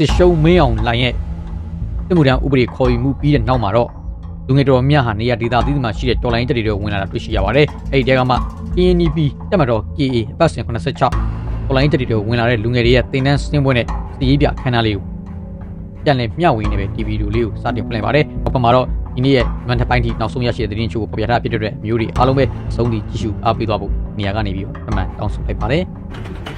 စစ်ရှုံးမင်းအောင်လိုင်ရဲ့စစ်မှုထမ်းဥပဒေခေါ်ယူမှုပြီးတဲ့နောက်မှာတော့လူငယ်တော်များဟာနေရာဒေသသီးသီးမှာရှိတဲ့တော်လိုင်းတက်တွေဝင်လာတာတွေ့ရှိရပါတယ်။အဲဒီတဲကမှ KNP တက်မတော် KA အပတ်စဉ်86တော်လိုင်းတက်တွေဝင်လာတဲ့လူငယ်တွေရဲ့တင်တန်းစင်းပွဲနဲ့စီရေးပြအခမ်းအနားလေးကိုပြန်လည်မျှဝေနေပဲ TV တို့လေးကိုစတင်ဖွင့်လိုက်ပါတယ်။ပထမတော့ဒီနေ့ရဲ့မန်တပိုင်းထိနောက်ဆုံးရရှိတဲ့သတင်းချို့ကိုဖော်ပြထားဖြစ်တဲ့အတွက်မျိုးတွေအားလုံးပဲအဆုံးထိကြည့်ရှုအားပေးသွားဖို့နေရာကနေပြီးတော့အမှန်တောင်းဆိုလိုက်ပါတယ်။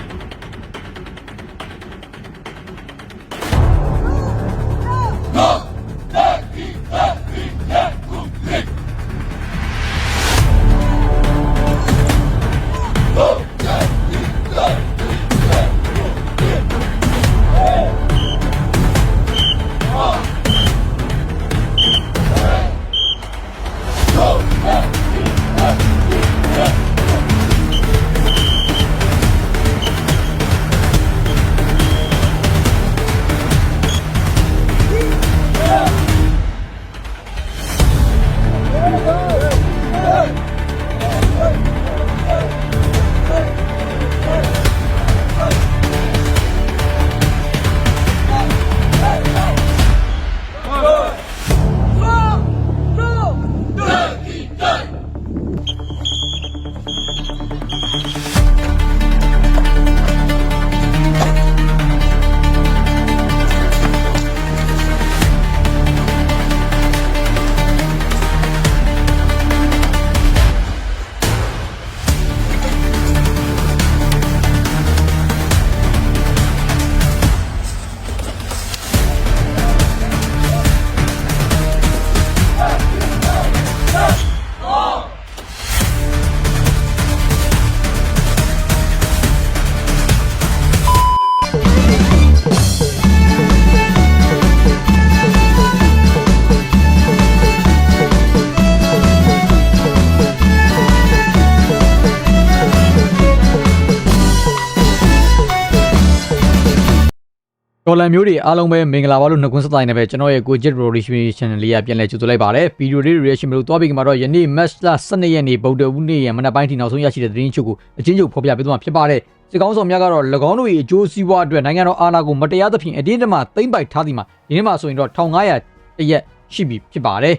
တော်လန်မျိုးတွေအားလုံးပဲမင်္ဂလာပါလို့နှုတ်ခွန်းဆက်တိုင်းနဲ့ပဲကျွန်တော်ရဲ့ကို Jet Production Channel လေးကပြန်လည်ကြိုဆိုလိုက်ပါတယ်ဗီဒီယိုလေး reaction လို့တွားပြီးကမှာတော့ယနေ့ match လ12ရက်နေ့ဗုဒ္ဓဦးနေ့ရဲ့မနက်ပိုင်းထိနောက်ဆုံးရရှိတဲ့သတင်းချုပ်ကိုအချင်းချုပ်ဖော်ပြပေးသွားမှာဖြစ်ပါတယ်စစ်ကောင်းဆောင်များကတော့၎င်းတို့၏အကျိုးစီးပွားအတွက်နိုင်ငံတော်အာဏာကိုမတရားသဖြင့်အတင်းအဓမ္မသိမ်းပိုက်ထားသည်မှာဒီနေ့မှဆိုရင်တော့1500တရက်ရှိပြီဖြစ်ပါတယ်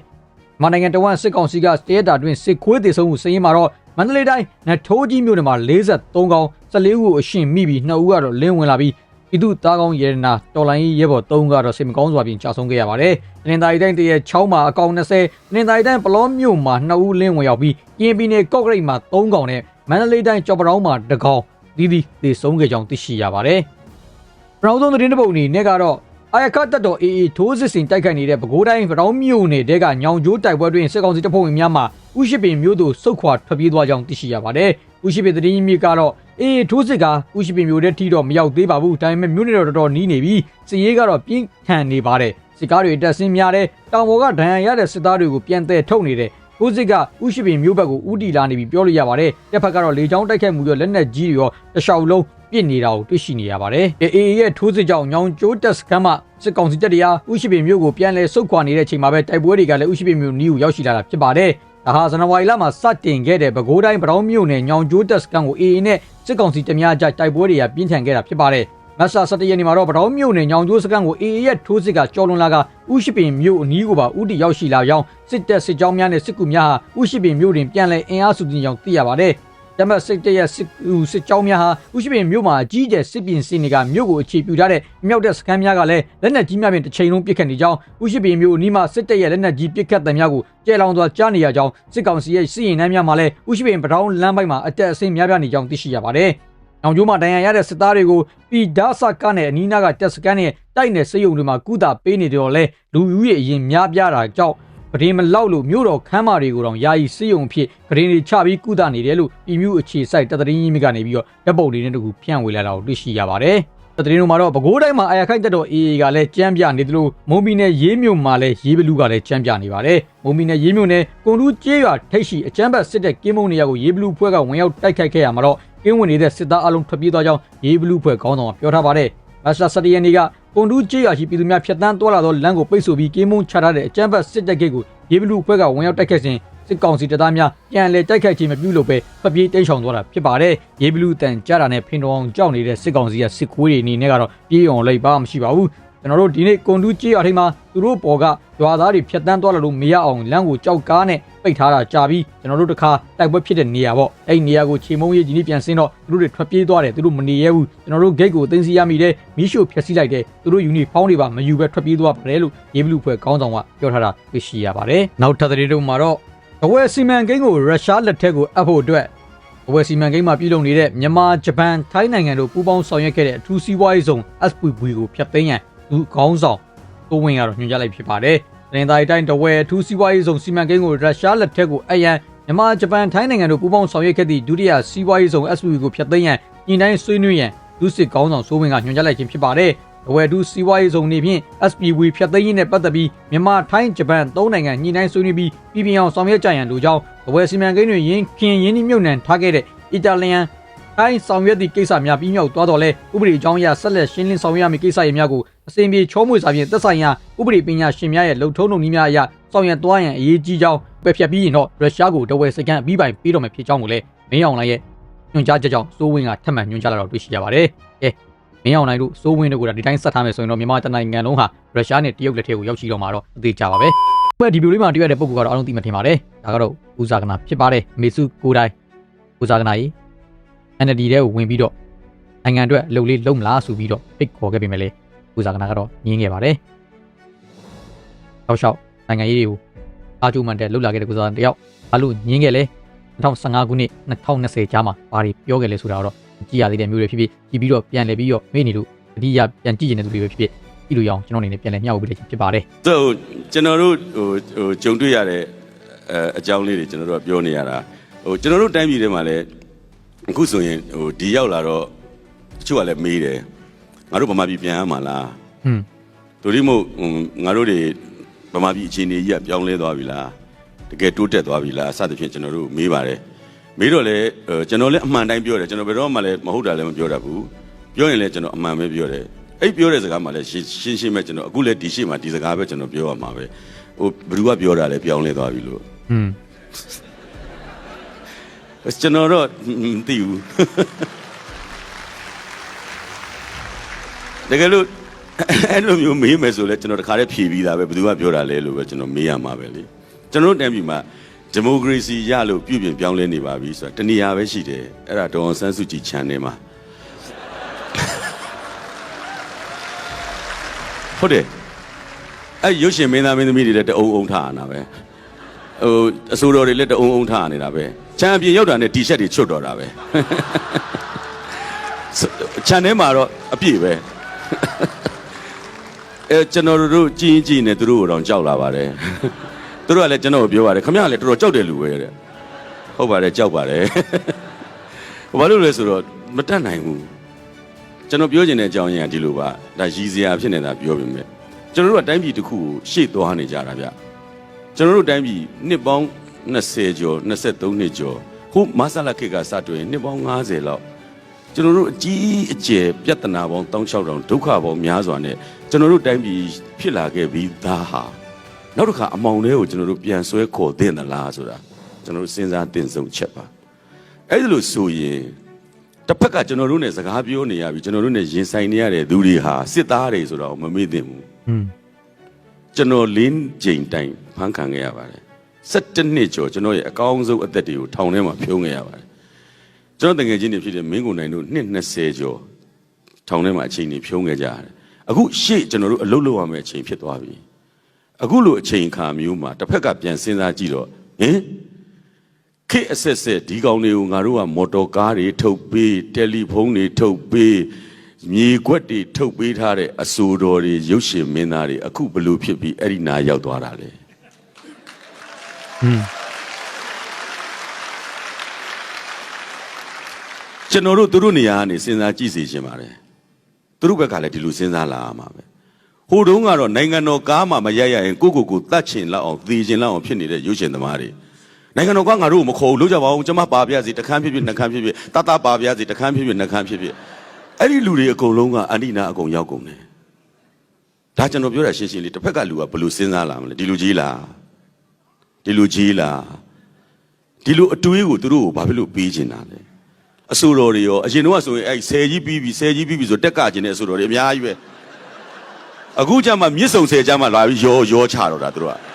မနိုင်ငံတော်ဝန်စစ်ကောင်စီကတရက်တာတွင်စစ်ခွေးတေဆုံးမှုစည်ရင်မှာတော့မန္တလေးတိုင်းနထိုးကြီးမြို့နယ်မှာ43ကောင်14ဦးအရှင်မိပြီး2ဦးကတော့လင်းဝင်လာပြီး ပြည်သူသားကောင်းရဲနာတော်လိုင်းရဲဘော်3ဦးကတော့စိတ်မကောင်းစွာပြင်ကြာဆုံးခဲ့ရပါတယ်။နင်သာရီတိုင်းတရက်6မှာအကောင်20နင်သာရီတိုင်းပလောမြို့မှာ2ဦးလင်းဝင်ရောက်ပြီးကရင်ပြည်နယ်ကော့ကရိတ်မှာ3ကောင်နဲ့မန္တလေးတိုင်းကြော်ပတောင်းမှာ1ကောင်ဒီဒီသေဆုံးခဲ့ကြောင်းသိရှိရပါတယ်။ပရောင်းဆုံးသတင်းတစ်ပုဒ်အနေနဲ့ကတော့အာယကတက်တော်အေအေထိုးစစ်စင်တိုက်ခိုက်နေတဲ့ပဲခူးတိုင်းပတောင်းမြို့နယ်တဲကညောင်ကျိုးတိုက်ပွဲတွင်စစ်ကောင်စီတပ်ဖွဲ့ဝင်များမှဥရှိပင်မြို့သို့ဆုတ်ခွာထွက်ပြေးသွားကြောင်းသိရှိရပါတယ်။ ဥရှိပင်သတင်းမြေကတော့အေအေထိုးစစ်ကဥရှိပင်မြို့ထဲထိတော့မရောက်သေးပါဘူး။ဒါပေမဲ့မြို့နယ်တော်တော်တော်နီးနေပြီးစစ်ရေးကတော့ပြင်းထန်နေပါတယ်။စစ်ကားတွေတက်ဆင်းများတဲ့တောင်ပေါ်ကဒဏ်ရာရတဲ့စစ်သားတွေကိုပြန်တဲ့ထုတ်နေတဲ့ကိုစစ်ကဥရှိပင်မြို့ဘက်ကိုဥတီလာနေပြီးပြောလို့ရပါတယ်။တစ်ဖက်ကတော့လေချောင်းတိုက်ခတ်မှုရောလက်နက်ကြီးတွေရောတခြားလုံးပြစ်နေတာကိုတွေ့ရှိနေရပါတယ်။အေအေရဲ့ထိုးစစ်ကြောင့်ညောင်ကျိုးတက်စခန်းမှာစစ်ကောင်စီတပ်တွေဟာဥရှိပင်မြို့ကိုပြန်လဲဆုတ်ခွာနေတဲ့ချိန်မှာပဲတိုက်ပွဲတွေကလည်းဥရှိပင်မြို့နီးကိုရောက်ရှိလာတာဖြစ်ပါတယ်။ ဒါဟာဇန်နဝါရီလမှာစတင်ခဲ့တဲ့ပဲခူးတိုင်းပတောင်းမြို့နယ်ညောင်ကျိုးတက်စခန်းကိုအေအေနဲ့စစ်ကောင်စီတများကြတိုက်ပွဲတွေကပြင်းထန်ခဲ့တာဖြစ်ပါတယ်။မတ်လ17ရက်နေ့မှာတော့ပတောင်းမြို့နယ်ညောင်ကျိုးစခန်းကိုအေအေရဲ့ထိုးစစ်ကကျော်လွန်လာကဥရှိပင်မြို့အနီးကိုပါဥတီရောက်ရှိလာကြောင်းစစ်တပ်စစ်ကြောင်းများနဲ့စစ်ကူများဟာဥရှိပင်မြို့တွင်ပြန်လည်အင်အားစုတင်ကြောင်းသိရပါတယ်။ တမတ်စစ်တပ်ရဲ့စစ်ကူစစ်ကြောင်းများဟာဥရှိပင်မြို့မှာအကြီးကျယ်စစ်ပြင်စင်တွေကမြို့ကိုအခြေပြုထားတဲ့မြောက်တဲ့စခန်းများကလည်းလက်နက်ကြီးများဖြင့်တစ်ချိန်လုံးပစ်ခတ်နေကြောင်းဥရှိပင်မြို့အနီးမှာစစ်တပ်ရဲ့လက်နက်ကြီးပစ်ခတ်တဲ့များကိုကျဲလောင်စွာကြားနေရကြောင်းစစ်ကောင်စီရဲ့စစ်ရင်နှမ်းများမှာလည်းဥရှိပင်ပထောင်းလမ်းပိုင်းမှာအတက်အဆင်းများပြားနေကြောင်းသိရှိရပါတယ်။နောင်ကျိုးမှာဒဏ်ရာရတဲ့စစ်သားတွေကိုပြည်ဒါဆကနဲ့အနီးနားကတက်စကန်နဲ့တိုက်နယ်စစ်ရုံတွေမှာကုသပေးနေတော့လဲလူဦးရေအရင်များပြားတာကြောင့် ပဒင်းမလောက်လို့မြို့တော်ခမ်းမာတွေကိုတော့ယာယီစစ်ရုံဖြစ်ပဒင်းတွေချပြီးကုသနေတယ်လို့ပြည်မျိုးအခြေစိုက်တပ်သတင်းရင်းမြစ်ကနေပြီးတော့ဓာတ်ပုံတွေနဲ့တကူဖြန့်ဝေလာတာကိုတွေ့ရှိရပါတယ်။တပ်သတင်းတို့မှာတော့ပဲခူးတိုင်းမှာအာရခိုင်တပ်တော် AA ကလည်းကြမ်းပြနေတယ်လို့မုံမီနဲ့ရေးမြို့မှာလည်းရေးဘလူးကလည်းကြမ်းပြနေပါတယ်။မုံမီနဲ့ရေးမြို့နဲ့ကွန်တူးကျေးရွာထိပ်ရှိအကြမ်းဖက်စစ်တပ်ကင်းမုံနေရာကိုရေးဘလူးဖွဲ့ကဝင်ရောက်တိုက်ခိုက်ခဲ့ရမှာတော့ကင်းဝင်နေတဲ့စစ်သားအလုံးထွက်ပြေးသွားကြောင်းရေးဘလူးဖွဲ့ခေါင်းဆောင်ကပြောထားပါတယ်။မတ်လ17ရက်နေ့က ကွန်တူးကျေးရွာရှိပြည်သူများဖြတ်တန်းသွားလာသောလမ်းကိုပိတ်ဆို့ပြီးကင်းမုံချထားတဲ့အကြမ်းဖက်စစ်တပ်ဂိတ်ကိုရေဘလူအဖွဲ့ကဝင်ရောက်တိုက်ခတ်စဉ်စစ်ကောင်စီတပ်သားများပြန်လည်တိုက်ခတ်ခြင်းမပြုလို့ပဲဖပြေးတိတ်ဆောင်သွားတာဖြစ်ပါတယ်ရေဘလူတန်ကြတာနဲ့ဖင်တော်အောင်ကြောက်နေတဲ့စစ်ကောင်စီရဲ့စစ်ခွေးတွေအနေနဲ့ကတော့ပြေးအောင်လိုက်ပါမရှိပါဘူး ကျွန်တော်တို့ဒီနေ့ကွန်တူးကြေးအထိမ်းမှာသူတို့ပေါ်ကရွာသားတွေဖြတ်တန်းသွားလာလို့မရအောင်လမ်းကိုကြောက်ကားနဲ့ပိတ်ထားတာကြာပြီးကျွန်တော်တို့တခါတိုက်ပွဲဖြစ်တဲ့နေရာပေါ့အဲ့ဒီနေရာကိုခြေမုံရေးဒီနေ့ပြန်ဆင်းတော့သူတို့တွေထွက်ပြေးသွားတယ်သူတို့မနေရဘူးကျွန်တော်တို့ gate ကိုတင်စီရမိတယ်မီးရှို့ဖျက်ဆီးလိုက်တယ်သူတို့ယူနီဖောင်းတွေပါမယူပဲထွက်ပြေးသွားပါတယ်လို့ရေးဘလူဖွဲ့ခေါင်းဆောင်ကပြောထားတာသိရှိရပါတယ်နောက်ထပ်တဲ့တို့မှာတော့အဝယ်စီမန်ကိန်းကိုရုရှားလက်ထက်ကိုအပ်ဖို့အတွက်အဝယ်စီမံကိန်းမှာပြည်လုံနေတဲ့မြန်မာဂျပန်ထိုင်းနိုင်ငံတို့ပူးပေါင်းဆောင်ရွက်ခဲ့တဲ့အထူးစီးပွားရေးဇုံ SPV ကိုဖျက်သိမ်းရန် သူခေါင်းဆောင်တိုးဝင်ကတော့ညွှန်ကြားလိုက်ဖြစ်ပါတယ်။တင်သားတိုင်းတဝဲအထူးစီးပွားရေးဇုံစီမံကိန်းကိုရုရှားလက်ထက်ကိုအရန်မြန်မာဂျပန်ထိုင်းနိုင်ငံတို့ပူးပေါင်းဆောင်ရွက်ခဲ့သည့်ဒုတိယစီးပွားရေးဇုံ SPV ကိုဖျက်သိမ်းရန်ညှိနှိုင်းဆွေးနွေးရန်ဒုစစ်ခေါင်းဆောင်စိုးဝင်ကညွှန်ကြားလိုက်ခြင်းဖြစ်ပါတယ်။တဝဲဒုစီးပွားရေးဇုံနေဖြင့် SPV ဖျက်သိမ်းရေးနဲ့ပတ်သက်ပြီးမြန်မာထိုင်းဂျပန်သုံးနိုင်ငံညှိနှိုင်းဆွေးနွေးပြီးပြည်ပြင်းအောင်ဆောင်ရွက်ကြရန်လိုကြောင်းတဝဲစီမံကိန်းတွင်ရင်းခင်ရင်းနှီးမြှုပ်နှံထားခဲ့တဲ့အီတာလီယန် တိုင်းဆောင်ရွက်သည့်ကိစ္စများပြီးမြောက်သွားတော့လဲဥပဒေအကြောင်းအရဆက်လက်ရှင်းလင်းဆောင်ရွက်ရမည့်ကိစ္စရပ်များကိုအစဉ်ပြေချောမွေ့စွာဖြင့်သက်ဆိုင်ရာဥပဒေပညာရှင်များရဲ့လှုပ်ထုံးလုပ်နည်းများအရဆောင်ရွက်သွားရန်အရေးကြီးကြောင်းပယ်ဖြတ်ပြီးရင်တော့ရုရှားကိုတဝယ်စကန်အပြီးပိုင်ပြီးတော့မယ်ဖြစ်ကြောင်းကိုလည်းမင်းအောင်လှိုင်ရဲ့ညွှန်ကြားချက်ကြောင့်စိုးဝင်းကထပ်မံညွှန်ကြားလာတော့တွေ့ရှိရပါတယ်။ကဲမင်းအောင်လှိုင်တို့စိုးဝင်းတို့ကဒီတိုင်းဆက်ထားမယ်ဆိုရင်တော့မြန်မာတိုင်းနိုင်ငံလုံးဟာရုရှားနဲ့တရုတ်လက်ထဲကိုရောက်ရှိတော့မှာတော့အသေးကြပါပဲ။ဘယ်ဒီဗီဒီယိုလေးမှာတွေ့ရတဲ့ပုံကတော့အားလုံးသိမှထင်ပါတယ်။ဒါကတော့ဦးဇာကနာဖြစ်ပါတယ်။မေစုကိုတိုင်းဦးဇာကနာကြီး NLD တဲ့ကိုဝင်ပြီးတော့နိုင်ငံအတွက်အလုပ်လေးလုပ်မလားဆိုပြီးတော့ဖိတ်ခေါ်ခဲ့ပေမဲ့လေဦးဇာကနာကတော့ညင်းခဲ့ပါတယ်။တောက်လျှောက်နိုင်ငံရေးတွေကိုအာကျူမန်တဲ့လှုပ်လာခဲ့တဲ့ကုစားတယောက်ဘာလို့ညင်းခဲ့လဲ2015ခုနှစ်2020ကြားမှာဘာတွေပြောခဲ့လဲဆိုတာတော့ကြည့်ရသေးတဲ့မျိုးတွေဖြစ်ဖြစ်ကြည့်ပြီးတော့ပြန်လည်ပြီးတော့မေ့နေလို့အတိအကျပြန်ကြည့်နေတဲ့သူတွေပဲဖြစ်ဖြစ်ကြည့်လို့ရအောင်ကျွန်တော်အနေနဲ့ပြန်လည်မျှဝေပေးလိုက်ဖြစ်ပါတယ်ဆိုကျွန်တော်တို့ဟိုဟိုကြုံတွေ့ရတဲ့အဲအကြောင်းလေးတွေကျွန်တော်တို့ကပြောနေရတာဟိုကျွန်တော်တို့တိုင်းပြည်ထဲမှာလည်း အခုဆိုရင်ဟိုဒီရောက်လာတော့တချို့ကလည်းမေးတယ်ငါတို့ဗမာပြည်ပြန်ရမှာလား။ဟွန်းတို့ဒီမို့ဟိုငါတို့တွေဗမာပြည်အခြေအနေကြီးကပြောင်းလဲသွားပြီလားတကယ်တိုးတက်သွားပြီလားအစသဖြင့်ကျွန်တော်တို့မေးပါတယ်မေးတော့လေဟိုကျွန်တော်လည်းအမှန်တိုင်းပြောတယ်ကျွန်တော်ဘယ်တော့မှလည်းမဟုတ်တာလည်းမပြောတတ်ဘူးပြောရင်လည်းကျွန်တော်အမှန်ပဲပြောတယ်အဲ့ပြောတဲ့စကားမှလည်းရှင်းရှင်းရှင်းပဲကျွန်တော်အခုလည်းဒီရှေ့မှာဒီစကားပဲကျွန်တော်ပြောရမှာပဲဟိုဘယ်သူကပြောတာလဲပြောင်းလဲသွားပြီလို့ဟွန်း ကျွန်တော်တော့မသိဘူးတကယ်လို့အဲ့လိုမျိုးမေးမယ်ဆိုလဲကျွန်တော်တခါတည်းဖြေပြီးသားပဲဘယ်သူကပြောတာလဲလို့ပဲကျွန်တော်မေးရမှာပဲလေကျွန်တော်တို့တိုင်းပြည်မှာဒီမိုကရေစီရလို့ပြုပြင်ပြောင်းလဲနေပါပြီဆိုတာတနည်းအားပဲရှိတယ်အဲ့ဒါဒေါ်အောင်ဆန်းစုကြည် channel မှာဟုတ်တယ်အဲ့ရုပ်ရှင်မင်းသားမင်းသမီးတွေလည်းတအုံအုံထားတာပဲ ဟိုအစိုးရတွေလည်းတအုံအုံထားနေတာပဲချန်ပီယံရောက်တာနဲ့တီရှပ်တွေချွတ်တော့တာပဲချန်ထဲမှာတော့အပြည့်ပဲအဲကျွန်တော်တို့ကြည်ရင်ကြည်နေသူတို့ကိုတော့ကြောက်လာပါတယ်သူတို့ကလည်းကျွန်တော်ကိုပြောပါတယ်ခမရလည်းတော်တော်ကြောက်တယ်လူပဲတဲ့ဟုတ်ပါတယ်ကြောက်ပါတယ်ဘာလို့လဲဆိုတော့မတတ်နိုင်ဘူးကျွန်တော်ပြောချင်တဲ့အကြောင်းရင်းကဒီလိုပါဒါရည်စရာဖြစ်နေတာပြောပြမယ်ကျွန်တော်တို့ကတိုင်းပြည်တစ်ခုကိုရှေ့သွားနေကြတာဗျ ကျွန်တော်တို့တိုင်းပြည်နှစ်ပေါင်း20ကျော်23နှစ်ကျော်ဟိုမဆလာခေတ်ကစတွေ့ရင်နှစ်ပေါင်း90လောက်ကျွန်တော်တို့အကြီးအကျယ်ပြဿနာပေါင်း16000ဒုက္ခပေါင်းများစွာနဲ့ကျွန်တော်တို့တိုင်းပြည်ဖြစ်လာခဲ့ပြီးသားဟာနောက်တစ်ခါအမောင်လေးကိုကျွန်တော်တို့ပြန်ဆွဲခေါ်သင့်သလားဆိုတာကျွန်တော်တို့စဉ်းစားတင်ဆုံးချက်ပါအဲ့ဒါလို့ဆိုရင်တစ်ဖက်ကကျွန်တော်တို့ ਨੇ စကားပြောနေရပြီကျွန်တော်တို့ ਨੇ ရင်ဆိုင်နေရတဲ့သူတွေဟာစစ်သားတွေဆိုတော့မမေ့သင့်ဘူးဟွန်း ကျွန်တော်လင်းချိန်တိုင်ဖမ်းခံခဲ့ရပါတယ်17နှစ်ကျော်ကျွန်တော်ရဲ့အကောင်းဆုံးအသက်တွေကိုထောင်ထဲမှာဖြုံးခဲ့ရပါတယ်ကျွန်တော်တငယ်ချင်းတွေဖြစ်တဲ့မင်းကိုနိုင်တို့နှစ်20ကျော်ထောင်ထဲမှာအချိန်တွေဖြုံးခဲ့ကြရတယ်အခုရှေ့ကျွန်တော်တို့အလုပ်လုပ်ရမယ့်အချိန်ဖြစ်သွားပြီအခုလိုအချိန်အခါမျိုးမှာတစ်ဖက်ကပြန်စဉ်းစားကြည့်တော့ဟင်ခေတ်အဆက်ဆက်ဒီကောင်တွေကိုငါတို့ကမော်တော်ကားတွေထုတ်ပေးတယ်လီဖုန်းတွေထုတ်ပေး မြေခွက်တွေထုတ်ပေးထားတဲ့အဆိုတော်တွေရုပ်ရှင်မင်းသားတွေအခုဘလို့ဖြစ်ပြီးအဲ့ဒီနာရောက်သွားတာလေဟွန်းကျွန်တော်တို့သူတို့နေရာကနေစဉ်းစားကြည့်စီခြင်းပါတယ်သူတို့ဘက်ကလည်းဒီလိုစဉ်းစားလာရမှာပဲဟိုတုန်းကတော့နိုင်ငံတော်ကားမှမရရရင်ကိုကိုကိုတတ်ချင်လောက်အောင်သေချင်လောက်အောင်ဖြစ်နေတဲ့ရုပ်ရှင်သမားတွေနိုင်ငံတော်ကငါတို့ကိုမခေါ်ဘူးလို့ကြပါအောင်ကျွန်မပါပြစီတခန်းဖြစ်ဖြစ်နှခမ်းဖြစ်ဖြစ်တတပါပြစီတခန်းဖြစ်ဖြစ်နှခမ်းဖြစ်ဖြစ် အဲ့ဒီလူတွေအကုန်လုံးကအနိနာအကုန်ရောက်ကုန်တယ်ဒါကျွန်တော်ပြောတာရှင်းရှင်းလေးတစ်ဖက်ကလူကဘယ်လိုစဉ်းစားလာမလဲဒီလူကြီးလားဒီလူကြီးလားဒီလိုအတွေးကိုသူတို့ကိုဘာဖြစ်လို့ပေးချင်တာလဲအဆိုတော်တွေရောအရင်တော့ဆိုရင်အဲ့ဆယ်ကြီးပြီးပြီဆယ်ကြီးပြီးပြီဆိုတက်ကကျင်တဲ့အဆိုတော်တွေအများကြီးပဲအခုကျမှမြစ်စုံဆယ်ကျမှလာပြီးရောရောချတော့တာသူတို့က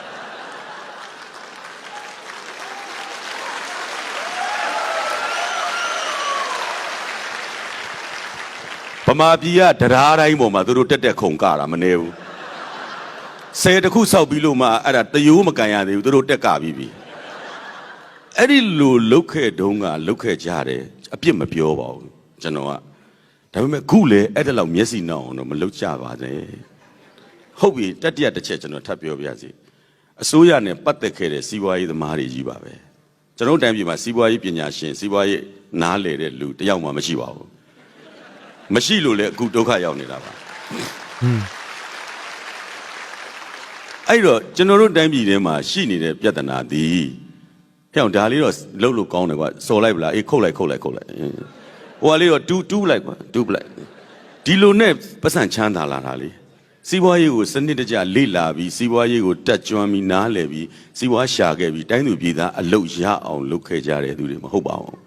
ဗမာပြည်ကတရားတိုင်းပေါ်မှာသူတို့တက်တက်ခုန်ကတာမနေဘူးဆယ်တစ်ခုစောက်ပြီးလို့မှအဲ့ဒါတယိုးမကန်ရသေးဘူးသူတို့တက်ကပြီးပြီအဲ့ဒီလိုလုတ်ခဲ့တုန်းကလုတ်ခဲ့ကြတယ်အပြစ်မပြောပါဘူးကျွန်တော်ကဒါပေမဲ့ခုလေအဲ့ဒါလောက်မျက်စိနောက်အောင်တော့မလုတ်ကြပါနဲ့ဟုတ်ပြီတတိယတစ်ချက်ကျွန်တော်ထပ်ပြောပြစီအစိုးရနဲ့ပတ်သက်ခဲ့တဲ့စီးပွားရေးသမားတွေကြီးပါပဲကျွန်တော်တို့တိုင်းပြည်မှာစီးပွားရေးပညာရှင်စီးပွားရေးနားလည်တဲ့လူတစ်ယောက်မှမရှိပါဘူး မရှိလို့လေအခုဒုက္ခရောက်နေတာပါအဲ့တော့ကျွန်တော်တို့တိုင်းပြည်ထဲမှာရှိနေတဲ့ပြဿနာဒီဟဲ့အောင်ဒါလေးတော့လှုပ်လို့ကောင်းတယ်ကွာစော်လိုက်ပလားအေးခုတ်လိုက်ခုတ်လိုက်ခုတ်လိုက်အင်းဟိုကလေးတော့တူတူးလိုက်ကွာတူးပလိုက်ဒီလိုနဲ့ပတ်စံချမ်းသာလာတာလေစီးပွားရေးကိုစနစ်တကျလေ့လာပြီးစီးပွားရေးကိုတက်ကြွပြီးနားလည်ပြီးစီးပွားရှာခဲ့ပြီးတိုင်းသူပြည်သားအလုတ်ရအောင်လုပ်ခဲ့ကြတဲ့သူတွေမဟုတ်ပါဘူး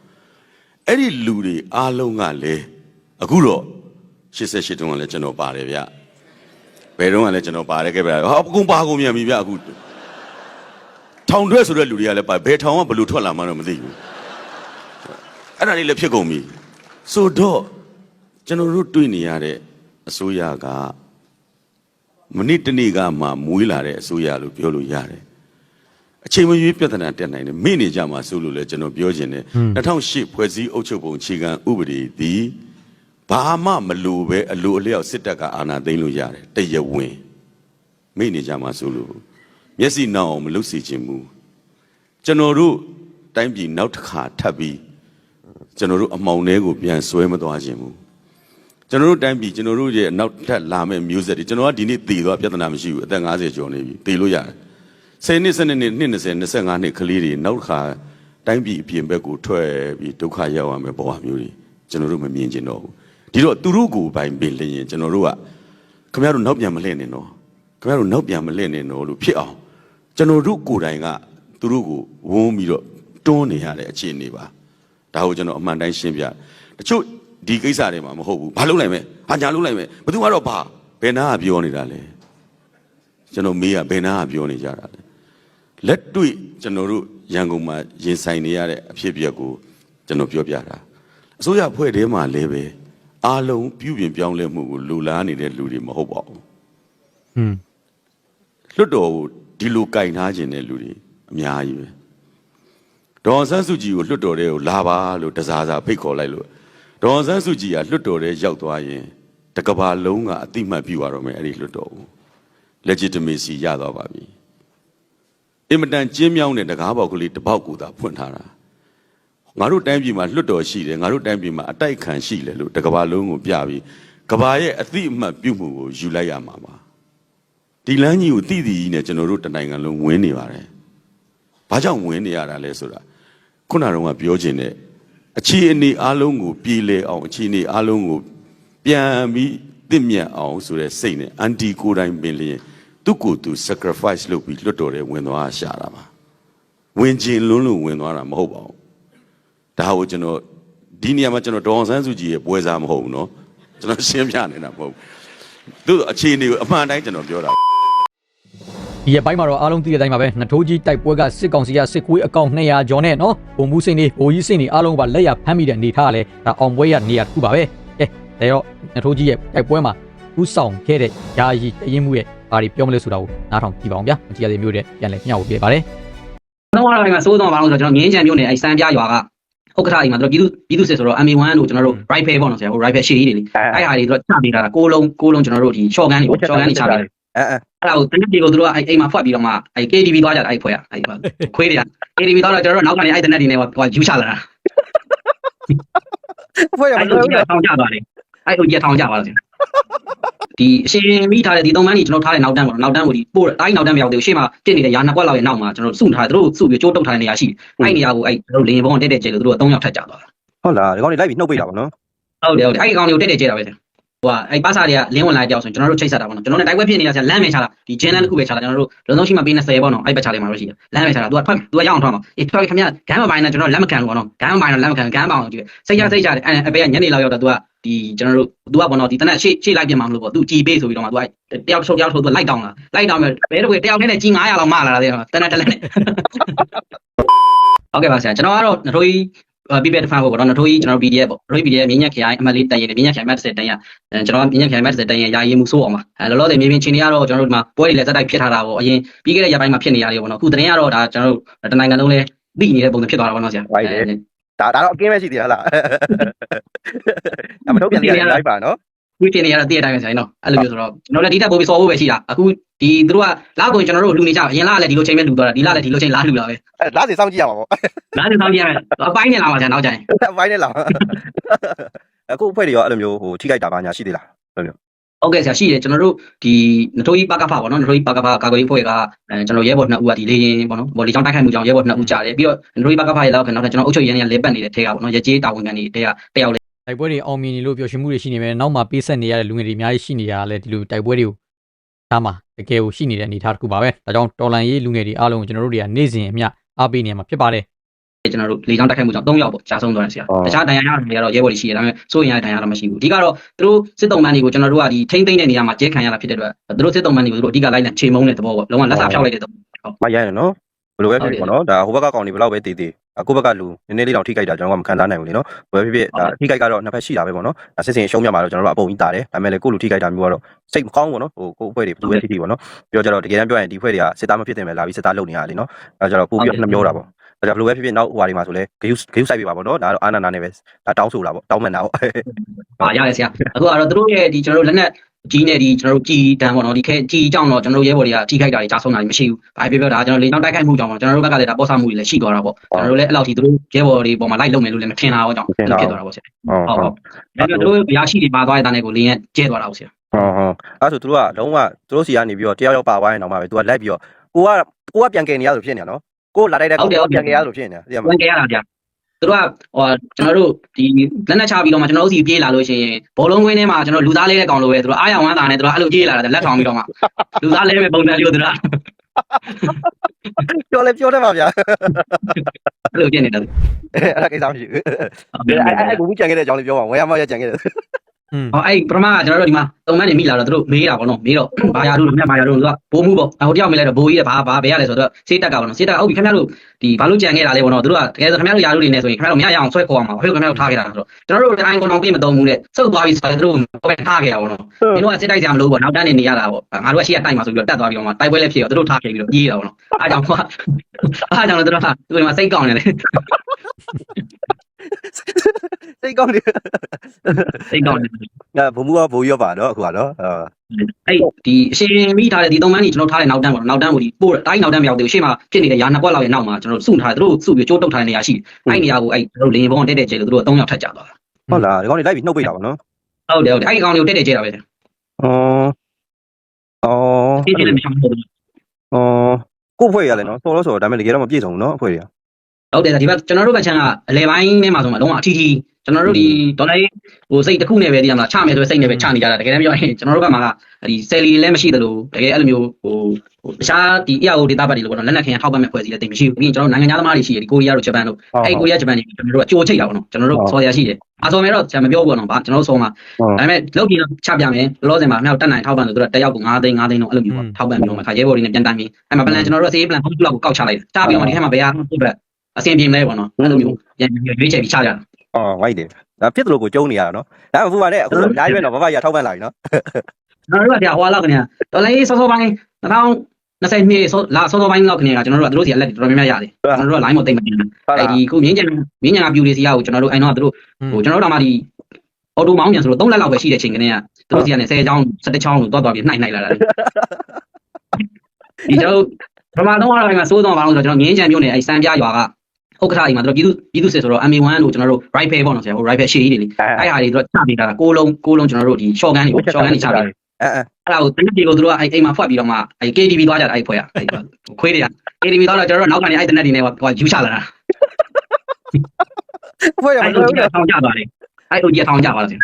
အဲ့ဒီလူတွေအားလုံးကလည်း အခုတော့88တုန်းကလည်းကျွန်တော်ပါတယ်ဗျဘယ်တုန်းကလည်းကျွန်တော်ပါတယ်ခဲ့ဗျဟာအကုန်ပါကုန်မြန်ပြီဗျအခုထောင်တွဲဆိုတဲ့လူတွေကလည်းပါဘယ်ထောင်ကဘယ်လိုထွက်လာမှန်းတော့မသိဘူးအဲ့ဒါလေးလည်းဖြစ်ကုန်ပြီဆိုတော့ကျွန်တော်တို့တွေ့နေရတဲ့အစိုးရကမနစ်တနေ့ကမှမွေးလာတဲ့အစိုးရလို့ပြောလို့ရတယ်အချိန်မရွေးပြဿနာတက်နိုင်တယ်မိနေကြမှာဆိုလို့လည်းကျွန်တော်ပြောချင်တယ်2008ဖွဲ့စည်းအုပ်ချုပ်ပုံအခြေခံဥပဒေသည် ဘာမှမလိုပဲအလိုအလျောက်စစ်တပ်ကအာဏာသိမ်းလို့ရတယ်တရဝင်မိနေကြမှာဆိုလို့မျက်စိနောက်အောင်မလုပ်စီခြင်းမူကျွန်တော်တို့တိုင်းပြည်နောက်တစ်ခါထပ်ပြီးကျွန်တော်တို့အမောင်ထဲကိုပြန်ဆွဲမသွားခြင်းမူကျွန်တော်တို့တိုင်းပြည်ကျွန်တော်တို့ရဲ့နောက်ထပ်လာမဲ့မျိုးဆက်တွေကျွန်တော်ကဒီနေ့တည်သွားပြဿနာမရှိဘူးအသက်50ကျော်နေပြီတည်လို့ရတယ်ဆယ်နှစ်ဆယ်နှစ်နှစ်နှစ်20 25နှစ်ကလေးတွေနောက်တစ်ခါတိုင်းပြည်အပြင်ဘက်ကိုထွက်ပြီးဒုက္ခရောက်ရမယ်ဘဝမျိုးတွေကျွန်တော်တို့မမြင်ကျင်တော့ဘူး ဒီတော့သူတို့ကိုယ်ပိုင်ပင်လျင်ကျွန်တော်တို့ကခင်ဗျားတို့နောက်ပြန်မလှည့်နဲ့နော်ခင်ဗျားတို့နောက်ပြန်မလှည့်နဲ့နော်လို့ဖြစ်အောင်ကျွန်တော်တို့ကိုယ်တိုင်ကသူတို့ကိုဝန်းပြီးတော့တွန်းနေရတဲ့အခြေအနေပါဒါကိုကျွန်တော်အမှန်တိုင်းရှင်းပြတချို့ဒီကိစ္စတွေမှာမဟုတ်ဘူးဘာလုပ်လိုက်မလဲဟာညာလုပ်လိုက်မယ်ဘယ်သူကတော့ဘာဘယ်နာကပြောနေတာလဲကျွန်တော်မေးရဘယ်နာကပြောနေကြတာလဲလက်တွေ့ကျွန်တော်တို့ရန်ကုန်မှာရင်ဆိုင်နေရတဲ့အဖြစ်အပျက်ကိုကျွန်တော်ပြောပြတာအစိုးရအဖွဲ့ထဲမှာလည်းပဲ အားလုံးပြုပြင်ပြောင်းလဲမှုကိုလူလားနေတဲ့လူတွေမဟုတ်ပါဘူးဟွန်းလွတ်တော်ကိုဒီလိုကင်ထားခြင်းတဲ့လူတွေအများကြီးပဲဒေါ်အောင်ဆန်းစုကြည်ကိုလွတ်တော်ထဲကိုလာပါလို့တစားစားဖိတ်ခေါ်လိုက်လို့ဒေါ်အောင်ဆန်းစုကြည်ကလွတ်တော်ထဲရောက်သွားရင်တကဘာလုံးကအတိမတ်ပြုရတော့မယ်အဲ့ဒီလွတ်တော်ကို legitimacy ရသွားပါပြီအင်မတန်ကျင်းမြောင်းတဲ့တကားပေါက်ကလေးတစ်ပေါက်ကိုသာဖွင့်ထားတာ ငါတို့တိုင်းပြည်မှာလွတ်တော်ရှိတယ်ငါတို့တိုင်းပြည်မှာအတိုက်ခံရှိတယ်လို့တကဘာလုံးကိုပြပြီးကဘာရဲ့အသည့်အမှတ်ပြုမှုကိုယူလိုက်ရမှာပါဒီလမ်းကြီးကိုတိတိကြီးနဲ့ကျွန်တော်တို့တနိုင်ငံလုံးဝင်နေပါတယ်ဘာကြောင့်ဝင်နေရတာလဲဆိုတာခုနကတော့ပြောချင်တဲ့အခြေအနေအလုံးကိုပြေလည်အောင်အခြေအနေအလုံးကိုပြန်ပြီးတင့်မြတ်အောင်ဆိုတဲ့စိတ်နဲ့အန်တီကိုယ်တိုင်ပင်လျင်သူ့ကိုယ်သူ sacrifice လုပ်ပြီးလွတ်တော်တဲ့ဝင်သွားရှာတာပါဝင်ခြင်းလွန်းလို့ဝင်သွားတာမဟုတ်ပါဘူး ဒါကိုကျွန်တော်ဒီနေရာမှာကျွန်တော်ဒေါအောင်ဆန်းစုကြည်ရဲ့ပွဲစားမဟုတ်ဘူးနော်ကျွန်တော်ရှင်းပြနေတာမဟုတ်ဘူးသူ့အခြေအနေကိုအမှန်တိုင်းကျွန်တော်ပြောတာဒီရပိုင်းမှာတော့အားလုံးသိတဲ့အတိုင်းပါပဲနှစ်ထိုးကြီးတိုက်ပွဲကစစ်ကောင်စီကစစ်ကွေးအကောင်200ကျော်နဲ့နော်ဘုံမှုစိန်တွေဘိုးကြီးစိန်တွေအားလုံးကလက်ရဖမ်းမိတဲ့အနေထားလဲဒါအောင်ပွဲရနေရာတစ်ခုပါပဲကဲဒါရောနှစ်ထိုးကြီးရဲ့တိုက်ပွဲမှာဥဆောင်ခဲ့တဲ့ယာယီတရင်မှုရဲ့ဘာတွေပြောမလဲဆိုတာကိုနားထောင်ကြည့်ပါအောင်ဗျာမကြည့်ရသေးမျိုးတဲ့ပြန်လဲမျှဝေပေးပါတယ်နောက်တစ်ခါကစိုးတော့ပါလို့ဆိုတော့ကျွန်တော်မြင်းကြံမြို့နယ်အဲစံပြရွာက ဥက္ကဋ္ဌအိမ်မှာတို့ပြည်သူပြည်သူစစ်ဆိုတော့ MA1 လို့ကျွန်တော်တို့ rifle ပေါ့နော်ဆရာဟို rifle ရှေ့ကြီးတွေလေအဲ့ဟာတွေတို့ချပေးတာကိုလုံးကိုလုံးကျွန်တော်တို့ဒီ short gun တွေ short gun တွေချပေးတယ်အဲအဲအဲ့ဒါကိုတနက်တွေကိုတို့ကအဲ့အိမ်မှာဖွက်ပြီးတော့မှအဲ့ KTV သွားကြတာအဲ့ဖွဲ့ကအဲ့ခွေးတွေက KTV သွားတော့ကျွန်တော်တို့နောက်ကနေအဲ့တနက်တွေနဲ့ဟိုယူချလာတာဖွဲ့ရမအဲ့လို့လိုကြီးထောင်ကြသွားတယ်အဲ့လိုကြီးထောင်ကြပါလားဆရာ ဒီအရှင်မိထားတဲ့ဒီသုံးပန်းကြီးကျွန်တော်ထားတဲ့နောက်တန်းပေါ့နောက်တန်းကိုဒီပို့တိုင်းနောက်တန်းမရောက်သေးဘူးရှေ့မှာပြစ်နေတဲ့ရာနှစ်ကွက်လောက်ရဲ့နောက်မှာကျွန်တော်တို့စုထားတယ်သူတို့စုပြီးကြိုးတုပ်ထားတဲ့နေရာရှိတယ်အဲ့နေရာကိုအဲ့တို့လင်းဘုံတက်တဲ့ကျဲလို့သူတို့က၃ယောက်ထပ်ကြသွားတာဟုတ်လားဒီကောင်တွေလိုက်ပြီးနှုတ်ပိတ်တာဗောနော်ဟုတ်တယ်ဟုတ်တယ်အဲ့ဒီကောင်တွေကိုတက်တက်ကျဲတာပဲဆရာ ဟိုကအဲ့ပါစာတွေကလင်းဝင်လာတဲ့တယောက်ဆိုရင်ကျွန်တော်တို့ချိတ်ဆက်တာပေါ့နော်ကျွန်တော်တို့တိုက်ပွဲဖြစ်နေတာဆရာလမ်းပဲချတာဒီဂျင်းလမ်းတစ်ခုပဲချတာကျွန်တော်တို့လုံးလုံးရှိမှပေး20ပေါ့နော်အဲ့ဘက်ချလိုက်မှာလို့ရှိတယ်လမ်းပဲချတာ तू ကထွက် तू ကရအောင်ထွက်မှာအေးထွက်ခင်ဗျာဂမ်းမပိုင်းနဲ့ကျွန်တော်လက်မခံဘူးပေါ့နော်ဂမ်းမပိုင်းတော့လက်မခံဂမ်းပေါအောင်ကြည့်စိတ်ရစိတ်ကြတယ်အဲ့အပေကညနေလောက်ရောက်တော့ तू ကဒီကျွန်တော်တို့ तू ကပေါ့နော်ဒီတနက်ရှေ့ရှေ့လိုက်ပြင်မှာမလို့ပေါ့ तू ကြည်ပေးဆိုပြီးတော့မှ तू ကတယောက်ထုတ်တယောက်ထုတ် तू လိုက်တောင်းလာလိုက်တောင်းမယ်ဘဲတကွေတယောက်နဲ့ကြီး900လောက်မလာတာတဲ့တနက်တလက်နဲ့ဟုတ်ကဲ့ပါဆရာကျွန်တော်ကတော့နထိုးကြီး ပြပြတဖန်ဖို့ပေါ့နော်နထိုးကြီးကျွန်တော် PDF ပေါ့နထိုးကြီး PDF မြင်းညက်ခရိုင်အမလေးတန်ရင်မြင်းညက်ခရိုင်မတ်30တန်ရအဲကျွန်တော်မြင်းညက်ခရိုင်မတ်30တန်ရရာရင်မှုစိုးအောင်ပါအဲလောလောဆယ်မြေပြင်ချင်းတွေကတော့ကျွန်တော်တို့ဒီမှာပွဲတွေလည်းစက်တိုက်ဖြစ်ထားတာပေါ့အရင်ပြီးခဲ့တဲ့ရက်ပိုင်းမှာဖြစ်နေရတယ်ပေါ့နော်အခုသတင်းကတော့ဒါကျွန်တော်တို့တနိုင်ငံလုံးလည်းပြီးနေတဲ့ပုံစံဖြစ်သွားတာပေါ့နော်ဆရာဒါဒါတော့အကင်းပဲရှိသေးဟလားအမထုတ်ပြန်လိုက်လိုက်ပါနော် ခုဖြစ်နေရတော့တည့်ရတိုင်းပဲဆရာနော်အဲ့လိုမျိုးဆိုတော့ကျွန်တော်လည်းဒီတက်ပို့ပြီးစော်ဖို့ပဲရှိတာအခုဒီသူတို့ကလောက်ကိုကျွန်တော်တို့လူနေကြအရင်လားလည်းဒီလိုချိန်ပဲလူသွားတာဒီလားလည်းဒီလိုချိန်လားလူလာပဲအဲလားစီစောင့်ကြည့်ရမှာပေါ့လားတင်ဆောင်ကြရမယ်အပိုင်းနေလာမှာဆရာနောက်ကျရင်ဘိုင်းနဲ့လာအခုအဖွဲ့တွေရောအဲ့လိုမျိုးဟိုထိခိုက်တာပါညာရှိသေးလားဟုတ်ကဲ့ဆရာရှိတယ်ကျွန်တော်တို့ဒီနထိုးကြီးပကဖပေါ့နော်နထိုးကြီးပကဖကာကွယ်ရေးဖွဲ့ကအဲကျွန်တော်ရဲဘော်နှစ်ဦးကဒီလေးရင်ပေါ့နော်ဘော်လီချောင်းတိုက်ခိုက်မှုကြောင့်ရဲဘော်နှစ်ဦးကြာတယ်ပြီးတော့နထိုးကြီးပကဖရဲ့လောက်ခနောက်ထပ်ကျွန်တော်အုပ်ချုပ်ရေးရင်းလဲပတ်နေတဲ့ထဲကပေါ့နော်ရကြေးတာဝန်ခံတွေတဲကတယောက် တိုက်ပွဲတွေအောင်မြင်နေလို့ပျော်ရွှင်မှုတွေရှိနေမယ်နောက်မှပေးဆက်နေရတဲ့လူငယ်တွေအများကြီးရှိနေတာလည်းဒီလိုတိုက်ပွဲတွေကိုဒါမှတကယ်ကိုရှိနေတဲ့အနေအထားတစ်ခုပါပဲဒါကြောင့်တော်လန်ရေးလူငယ်တွေအားလုံးကိုကျွန်တော်တို့တွေကနေ့စဉ်အမျှအားပေးနေမှာဖြစ်ပါတယ်ကျွန်တော်တို့လေချောင်းတိုက်ခိုက်မှုကြောင့်၃ယောက်ပေါ့ကြာဆုံးသွားတယ်ဆရာတခြားဒဏ်ရာရတာတွေကတော့ရဲဘော်တွေရှိတယ်ဒါပေမဲ့စိုးရင်ရတဲ့ဒဏ်ရာတော့မရှိဘူးအဓိကတော့သူတို့စစ်တုံးမန်းတွေကိုကျွန်တော်တို့ကဒီထိမ့်သိမ့်တဲ့နေရာမှာကျဲခံရတာဖြစ်တဲ့အတွက်သူတို့စစ်တုံးမန်းတွေကိုသူတို့အဓိကလိုက်လံချိန်မုံတဲ့သဘောပေါ့လုံးဝလက်စာဖြောက်လိုက်တဲ့သဘောမရရနော်ဘယ်လိုပဲဖြစ်ပေါ့နော်ဒါဟိုဘက်ကကောင်တွေဘယ်လောက်ပဲတည်တည် အခုဘက်ကလူနည်းနည်းလေးတောင်ထိခိုက်တာကျွန်တော်ကမခံစားနိုင်ဘူးလေနော်ဘယ်ဖြစ်ဖြစ်ဒါထိခိုက်ကတော့နှစ်ဖက်ရှိတာပဲပေါ့နော်ဒါစစ်စင်ရှုံးမြမှာတော့ကျွန်တော်တို့အပုံကြီးတာတယ်ဒါပေမဲ့လည်းကိုလူထိခိုက်တာမျိုးကတော့စိတ်မကောင်းဘူးနော်ဟိုကိုအဖွဲ့တွေဘယ်သူပဲထိထိပေါ့နော်ပြောကြတော့တကယ်တမ်းပြောရင်ဒီအဖွဲ့တွေကစစ်သားမဖြစ်တယ်ပဲလာပြီးစစ်သားလုပ်နေရလေနော်အဲကြတော့ပို့ပြီးနှမျောတာပေါ့ဒါကြောင့်ဘယ်လိုပဲဖြစ်ဖြစ်နောက်ဟိုဟာတွေမှာဆိုလဲဂယုဂယုဆိုင်ပြပါပေါ့နော်ဒါတော့အာနာနာနဲ့ပဲဒါတောင်းဆိုတာပေါ့တောင်းမှန်တာပေါ့ပါရတယ်ဆရာအခုကတော့သူတို့ရဲ့ဒီကျွန်တော်တို့လက်နက် ကြီးနဲ့ဒီကျွန်တော်တို့ကြီးတန်းပေါ့နော်ဒီခဲကြီးကြောင့်တော့ကျွန်တော်တို့ရဲဘော်တွေကကြီးခိုက်တာတွေကြာဆုံးတာမရှိဘူးဘာဖြစ်ပြောတာကျွန်တော်လေနောက်တိုက်ခိုက်မှုကြောင့်ပေါ့ကျွန်တော်တို့ဘက်ကလည်းဒါပေါ်ဆမှုတွေလည်းရှိသွားတာပေါ့ကျွန်တော်တို့လည်းအဲ့လောက်ထိသူတို့ရဲဘော်တွေပေါ်မှာလိုက်လုံမယ်လို့လည်းမထင်တာပေါ့ကြောင့်အဲ့လိုဖြစ်သွားတာပေါ့ဆရာဟုတ်ဟုတ်ဟုတ်ဟုတ်ဒါပေမဲ့သူတို့ရရှိတွေပါသွားတဲ့တန်းတွေကိုလင်းရဲ့ကျဲသွားတာပေါ့ဆရာဟုတ်ဟုတ်အဲ့ဆိုသူတို့ကလုံးဝသူတို့စီကနေပြီးတော့တယောက်ယောက်ပါသွားရင်တော့မှပဲသူကလိုက်ပြီးတော့ကိုကကိုကပြန်ကယ်နေရလို့ဖြစ်နေရနော်ကိုလာတိုက်တဲ့ကိုပြန်ကယ်ရလို့ဖြစ်နေတယ်ဝင်ကြရတာဗျာ သူတို့ကဟိုကျွန်တော်တို့ဒီလက်နဲ့ချပြီးတော့မှကျွန်တော်တို့စီပြေးလာလို့ရှိရင်ဘောလုံးကွင်းထဲမှာကျွန်တော်လူသားလေးတဲ့ကောင်လိုပဲသူတို့အားရဝမ်းသာနဲ့သူတို့အဲ့လိုပြေးလာတာလက်ထောင်ပြီးတော့မှလူသားလေးပဲပုံစံလေးကိုသူတို့ပြောလဲပြောတယ်ပါဗျာအဲ့လိုပြနေတယ်အဲ့ဒါကိစ္စမရှိဘူးအဲ့အဲ့ကိုကြံခဲ့တဲ့အကြောင်းလေးပြောပါဝယ်ရမရကြံခဲ့တယ်อืม ဟောအဲ့ပထမကကျွန်တော်တို့ဒီမှာတုံမန်းနေမိလာတော့သူတို့မေးတာပေါ့နော်မေးတော့ဘာယာတို့မြတ်ဘာယာတို့ကဘိုးမှုပေါ့ဟိုတယောက်မေးလိုက်တော့ဘိုးကြီးကဘာဘာဘယ်ရလဲဆိုတော့စေးတက်ကပေါ့နော်စေးတက်ကဟုတ်ပြီခင်ဗျားတို့ဒီဘာလို့ကြံခဲ့တာလဲပေါ့နော်သူတို့ကတကယ်ဆိုခင်ဗျားတို့ယာတို့တွေနဲ့ဆိုရင်ခင်ဗျားတို့မရရအောင်ဆွဲခေါ်အောင်ပါဟိုခင်ဗျားတို့ထားခဲ့တာဆိုတော့ကျွန်တော်တို့တိုင်းကောင်ပြည့်မတုံဘူးတဲ့စုပ်သွားပြီဆိုတော့သူတို့ပဲထားခဲ့တာပေါ့နော်ဒီတော့စစ်တိုက်ကြမလို့ပေါ့နောက်တန်းနေနေရတာပေါ့ငါတို့ကရှေ့ကတိုက်မှာဆိုပြီးတော့တက်သွားပြီးတော့မှတိုက်ပွဲလည်းဖြစ်ရောသူတို့ထားခဲ့ပြီးတော့ကြီးတာပေါ့နော်အားကြောင့်ကအားကြောင့်လည်းသူတို့ကသူတို့ကစိတ်ကောင်းနေတယ် စိတ်ကောင်းတယ်စိတ်ကောင်းနေဘုံမူကဘိုးရောပါတော့အခုကတော့အဲ့ဒီအရှင်မိထားတဲ့ဒီသုံးမန်းကြီးကျွန်တော်ထားတဲ့နောက်တန်းပေါ့နောက်တန်းကိုဒီပို့တိုင်းနောက်တန်းမရောက်သေးဘူးရှေ့မှာဖြစ်နေတဲ့ရာနှစ်ကွက်လောက်ရဲ့နောက်မှာကျွန်တော်စုထားတယ်သူတို့စုပြီးကြိုးတုပ်ထားတဲ့နေရာရှိအဲ့နေရာကိုအဲ့ကျွန်တော်လင်းဘုံတက်တဲ့ကျဲလို့သူတို့၃ယောက်ထပ်ကြသွားတာဟုတ်လားဒီကောင်တွေလိုက်ပြီးနှုတ်ပိတ်တာပါနော်ဟုတ်တယ်ဟုတ်တယ်အဲ့ဒီကောင်တွေကိုတက်တဲ့ကျဲတာပဲဩဩဒီကျဲလည်းမရှောင်ဘူးဩကိုဖွဲ့ရလဲနော်စောလို့ဆိုတော့ဒါပေမဲ့တကယ်တော့မပြည့်စုံဘူးနော်အဖွဲ့တွေကဟုတ်တယ်ဒီဘက်ကျွန်တော်တို့ဘက်ချမ်းကအလဲပိုင်းထဲမှာဆိုမှလုံးဝအထီးထီး ကျွန်တော်တို့ဒီဒေါ်လာရေးဟိုစိတ်တစ်ခုနဲ့ပဲဒီမှာချမယ်ဆိုတဲ့စိတ်နဲ့ပဲချနေကြတာတကယ်တမ်းပြောရင်ကျွန်တော်တို့ဘက်မှာကဒီဆယ်လီလည်းမရှိသလိုတကယ်အဲ့လိုမျိုးဟိုဟိုတခြားဒီ EAO ဒေတာဘက်တွေလို့ပေါ့နော်လက်နက်ခင်ထောက်ပံ့မဲ့ဖွဲ့စည်းလည်းတိတ်မရှိဘူးပြီးရင်ကျွန်တော်တို့နိုင်ငံသားသမားတွေရှိတယ်ဒီကိုရီးယားတို့ဂျပန်တို့အဲ့ကိုရီးယားဂျပန်တွေကျွန်တော်တို့ကကြိုချိတ်တာပေါ့နော်ကျွန်တော်တို့ဆော်ရရှိတယ်အဆော်မယ်တော့ကျွန်တော်မပြောဘူးပေါ့နော်ဗျာကျွန်တော်တို့ဆော်မှာဒါပေမဲ့လောက်ပြီးတော့ချပြမယ်လောလောဆယ်မှာနောက်တက်နိုင်ထောက်ပံ့လို့တို့တက်ရောက်ကို9သိန်း9သိန်းတော့အဲ့လိုမျိုးပေါ့ထောက်ပံ့ပြီးတော့မှခါရဲဘော်တွေနဲ့ပြန်တိုင်းပြီးအဲ့မှာပလန်ကျွန်တော်တို့စေးပလန်ဟုတ်လောက်ကိုကောက်ချလိုက်တာပြီးတော့ဒီထဲမှာဘယ်ဟာဟုတ်ပဲအဆင်ပြေမလဲပေါ့နော်အဲ့လိုမျိုးပြန်ရွေးချယ်ပြီးချကြတာ ဩဝိုက်တယ်ဒါဖြစ်တယ်လို့ကိုကျုံနေရတာနော်ဒါမှမဟုတ်ပါနဲ့အခုတော့ဓာတ်ရွက်တော့ဘဘရထောက်ပံ့လာပြီနော်ကျွန်တော်တို့ကကြာဟွာလောက်ခင်ဗျာတော်လိုင်းစောစောပိုင်း2020နှစ်စောလာစောစောပိုင်းလောက်ခင်ဗျာကျွန်တော်တို့ကတို့စီအလက်တော်တော်များများရတယ်ကျွန်တော်တို့က line မသိမ့်မတင်ဘူးအဲ့ဒီခုမြင်းကျန်မြင်းကျန်ကပြူတွေစီရကိုကျွန်တော်တို့အဲ့တော့တို့ဟိုကျွန်တော်တို့တော့မှဒီအော်တိုမောင်းပြန်ဆိုတော့3လက်လောက်ပဲရှိတဲ့ချိန်ကနေကတို့စီကနေ10ချောင်း17ချောင်းလို့တွားတွားပြီးနှိုက်နှိုက်လာတာဒီကျွန်တော်ပထမတော့အဲ့မှာစိုးတော့ဘာလို့ဆိုတော့ကျွန်တော်မြင်းကျန်မျိုးနဲ့အဲ့စံပြရွာက ဥက္ကဋ္ဌကြီးမှာတို့ပြည်သူပြည်သူစစ်ဆိုတော့ MA1 လို့ကျွန်တော်တို့ rifle ပေါ့နော်ဆရာဟို rifle ရှေ့ကြီးတွေလေအဲ့ဟာတွေတို့ချပေးတာကိုလုံးကိုလုံးကျွန်တော်တို့ဒီ short gun တွေ short gun တွေချပေးအဲအဲအဲ့ဒါကိုတနက်ပြေကိုသူတို့ကအဲ့အိမ်မှာဖွက်ပြီးတော့မှအဲ့ KTV သွားကြတာအဲ့ဖွဲ့ရအဲ့ခွေးတွေက KTV သွားတော့ကျွန်တော်တို့နောက်ကနေအဲ့တနက်တွေနဲ့ဟိုယူချလာတာအဖွဲ့ရမအဲ့တော်လိုဘူးကြီးထောင်ကြသွားတယ်အဲ့လိုကြီးထောင်ကြသွားတယ်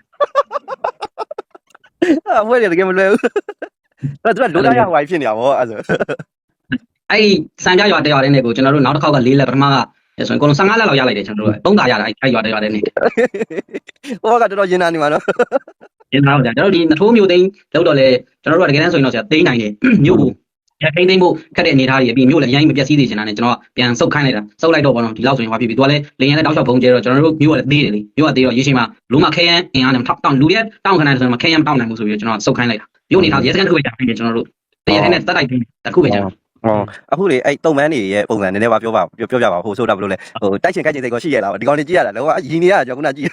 အဖွဲတယ်တကယ်မလွယ်ဘူးအဲ့ဒါသူကလိုလာရဟိုဖြစ်နေတာဗောအဲ့ဆိုအဲ့ဒီစံပြရွာတရွာတဲ့နေကိုကျွန်တော်တို့နောက်တစ်ခေါက်က၄လက်ပထမက ဆိုရင်အကုန်လုံး15လက်လောက်ရလိုက်တယ်ကျွန်တော်တို့သုံးတာရတာအဲ့ရွာတရွာတဲ့နေဟိုဘက်ကတော်တော်ရင်နာနေမှာနော်ရင်းသားတော့ကျွန်တော်တို့ဒီနထိုးမျိုးသိန်းလောက်တော့လေကျွန်တော်တို့ကတကယ်တမ်းဆိုရင်တော့ဆရာသိန်းနိုင်တယ်မြို့ကိုရခိုင်သိန်းဖို့ခက်တဲ့အနေထားတွေအပြီးမြို့လည်းအရင်မပြတ်စည်းသေးချင်တာနဲ့ကျွန်တော်ပြန်ဆုတ်ခိုင်းလိုက်တာဆုတ်လိုက်တော့ဘောနော်ဒီလောက်ဆိုရင်ဟောဖြစ်ပြီသူကလည်းလေရင်လည်းတောက်လျှောက်ဖုံးကျဲတော့ကျွန်တော်တို့မြို့ကလည်းသေးတယ်လေမြို့ကသေးတော့ရေရှိမှာလုံးမခဲယမ်းအင်အားနဲ့တောင်းလူရဲတောင်းခဏဆိုရင်မခဲယမ်းတောင်းနိုင်ဘူးဆိုပြီးကျွန်တော်ဆုတ်ခိုင်းလိုက်တာမြို့အနေထားရဲစကန်တစ်ခုပဲကြာပြီကျွန်တော်တို့တရားနဲ့တက်တိုက်ပြီးတစ်ခုပဲကြာ ဟောအခုလေအဲ့တုံမန်းနေရဲ့ပုံစံနည်းနည်းပါပြောပါပြောပြောပြပါဟိုဆိုတာဘယ်လိုလဲဟိုတိုက်ချင်ခိုက်ချင်စိတ်ကောရှိရလားဒီကောင်လေးကြည့်ရတာလောကရင်းနေရကျွန်တော်ခုနကြည့်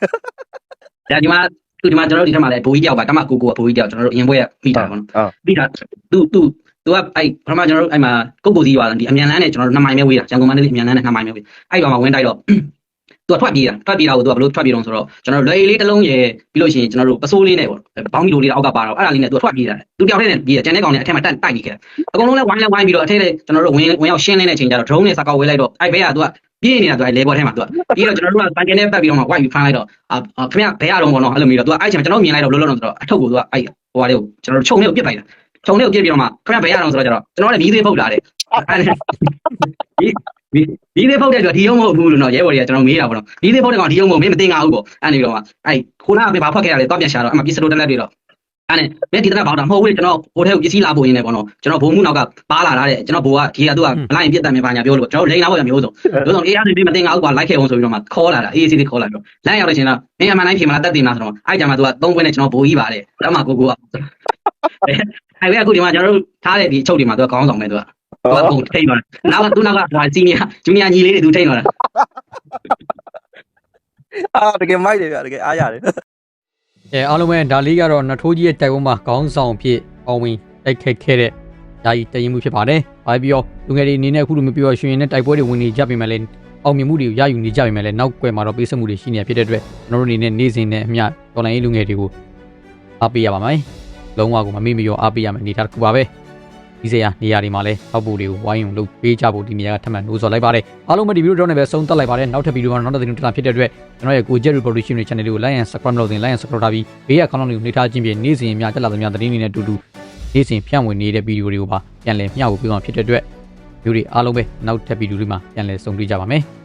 ဒါဒီမှာသူဒီမှာကျွန်တော်တို့ဒီထက်မှာလည်းဘိုးကြီးတယောက်ပါတမကိုကိုကဘိုးကြီးတယောက်ကျွန်တော်တို့အရင်ဘွဲကပြီးတာပေါ့နော်ဟုတ်ပြီးတာသူသူသူကအဲ့ပထမကျွန်တော်တို့အဲ့မှာကုတ်ကိုစီရွာဒီအမြန်လန်းနဲ့ကျွန်တော်တို့နှစ်မိုင်ပဲဝေးတာရန်ကုန်မန္တလေးအမြန်လန်းနဲ့နှစ်မိုင်ပဲဝေးအဲ့ရွာမှာဝင်တိုက်တော့ သူကထွက်ပြေးတာထွက်ပြေးတာကိုသူကဘယ်လိုထွက်ပြေးတော့ဆိုတော့ကျွန်တော်တို့လွယ်လေးတစ်လုံးရယ်ပြီးလို့ရှိရင်ကျွန်တော်တို့ပစိုးလေးနဲ့ပေါ့ဘောင်းမီလိုလေးအောက်ကပါတော့အဲ့ဒါလေးနဲ့သူကထွက်ပြေးတာသူတယောက်တည်းနဲ့ပြေးတယ်ကျန်တဲ့ကောင်တွေအထက်မှာတက်တိုက်ပြီးခဲ့တယ်အကုန်လုံးလဲဝိုင်းလဲဝိုင်းပြီးတော့အထက်လဲကျွန်တော်တို့ဝင်ဝင်ရောက်ရှင်းလင်းတဲ့ချိန်ကျတော့ drone နဲ့စကောက်ဝေးလိုက်တော့အဲ့ဘဲကသူကပြေးနေတာသူအဲ့လေဘော်ထဲမှာသူကပြီးတော့ကျွန်တော်တို့ကတိုင်ကင်းနဲ့ပတ်ပြီးတော့မှဝိုင်းပြီးဖမ်းလိုက်တော့အာခင်ဗျဘဲရတော့ပေါ့နော်အဲ့လိုမျိုးတော့သူကအဲ့ချိန်ကျွန်တော်မြင်လိုက်တော့ဘလို့လို့ဆိုတော့အထုပ်ကိုသူကအဲ့ဟိုဟာလေးကိုကျွန်တော်တို့ခြုံလေးကိုပြစ်လိုက်တာခြုံလေးကိုပြစ်ပြီးတော့မှခင်ဗျဘဲရတော့ဆိုတော့ကျတော့ကျွန်တော်လည်းမီးသေးပုတ်လာတယ်အဲ့ ဒီသေးပုတ်တဲ့အတွက်ဒီရုံမဟုတ်ဘူးလို့နော်ရဲဘော်တွေကကျွန်တော်မေးတာပေါ့နော်ဒီသေးပုတ်တဲ့ကောင်ဒီရုံမဟုတ်မင်းမတင်ငါဘူးပေါ့အဲ့နေပြီးတော့မှအဲ့ခိုးနာကဘာဖတ်ခဲ့ရလဲတော့ပြန်ရှာတော့အမှပစ္စတိုတက်လက်တွေတော့အဲ့နဲ့မင်းဒီတက်ဘောက်တာမဟုတ်ဘူးကျွန်တော်ဟိုထဲကိုပစ္စည်းလာပို့ရင်းနေပေါ့နော်ကျွန်တော်ဘုံမှုနောက်ကပါလာတာတဲ့ကျွန်တော်ဘိုးကဒီကသူကမလိုက်ရင်ပြတ်တတ်မယ်ဘာညာပြောလို့ကျွန်တော်လိန်လာပေါ့မျိုးစုံမျိုးစုံအေးအားနေမတင်ငါဘူးကွာလိုက်ခဲ့အောင်ဆိုပြီးတော့မှခေါ်လာတာအေးစီးလေးခေါ်လာပြီးတော့လမ်းရောက်တဲ့ချိန်တော့မင်းအမှန်တိုင်းဖြေမလားတက်တင်လားဆိုတော့အဲ့ကြမှာသူကသုံးခွင်းနဲ့ကျွန်တော်ဘိုးကြီးပါတယ်တမကိုကိုကအဲ့ဘယ်အခုဒီမှာကျွန်တော်တို့ထားတဲ့ဒီအချုပ်ဒီမှာသူကခေါင်းဆောင်ပဲသူက သူကပုံထိတ်သွားတယ်နောက်ကသူနောက်ကဒါစီနီယာဂျူနီယာညီလေးတွေသူထိတ်သွားတာအာတကယ်မိုက်တယ်ဗျတကယ်အားရတယ်အဲအားလုံးပဲဒါလေးကတော့နထိုးကြီးရဲ့တိုက်ပွဲမှာခေါင်းဆောင်ဖြစ်အောင်ဝင်တိုက်ခတ်ခဲ့တဲ့ယာယီတည်ရင်မှုဖြစ်ပါတယ်။ဘာပြီးတော့လူငယ်တွေအနေနဲ့အခုလိုမျိုးပြောရွှင်ရင်နဲ့တိုက်ပွဲတွေဝင်နေကြပြီမဲ့လည်းအောင်မြင်မှုတွေကိုရယူနေကြပြီမဲ့လည်းနောက်ကွယ်မှာတော့ပေးဆက်မှုတွေရှိနေဖြစ်တဲ့အတွက်ကျွန်တော်တို့အနေနဲ့နေ့စဉ်နဲ့အမျှတော်လိုင်းရေးလူငယ်တွေကိုအားပေးရပါမယ်။လုံးဝကိုမမေ့မလျော့အားပေးရမယ်အနေထားတစ်ခုပါပဲ။ ဒီစရာနေရာတွေမှာလည်းထောက်ပို့တွေကိုဝိုင်းအောင်လုပ်ပေးကြဖို့ဒီနေရာကထပ်မံနှိုးဆော်လိုက်ပါတယ်။အားလုံးပဲဒီဗီဒီယိုတော့လည်းပဲဆုံးသက်လိုက်ပါတယ်။နောက်ထပ်ဗီဒီယိုမှာနောက်တစ်သီးတစ်တာဖြစ်တဲ့အတွက်ကျွန်တော်ရဲ့ကို Jet Reproduction ရဲ့ channel လေးကို like and subscribe လုပ်သင် like and subscribe ထားပြီးဘေးကခေါင်းလုံးလေးကိုနှိပ်ထားခြင်းဖြင့်နေ့စဉ်အများတက်လာသမျှသတင်းတွေနဲ့အတူတူနေ့စဉ်ဖြန့်ဝေနေတဲ့ဗီဒီယိုတွေကိုပါပြန်လည်မျှဝေပေးသွားမှာဖြစ်တဲ့အတွက်ဗီဒီယိုတွေအားလုံးပဲနောက်ထပ်ဗီဒီယိုတွေမှာပြန်လည်ဆုံတွေ့ကြပါမယ်။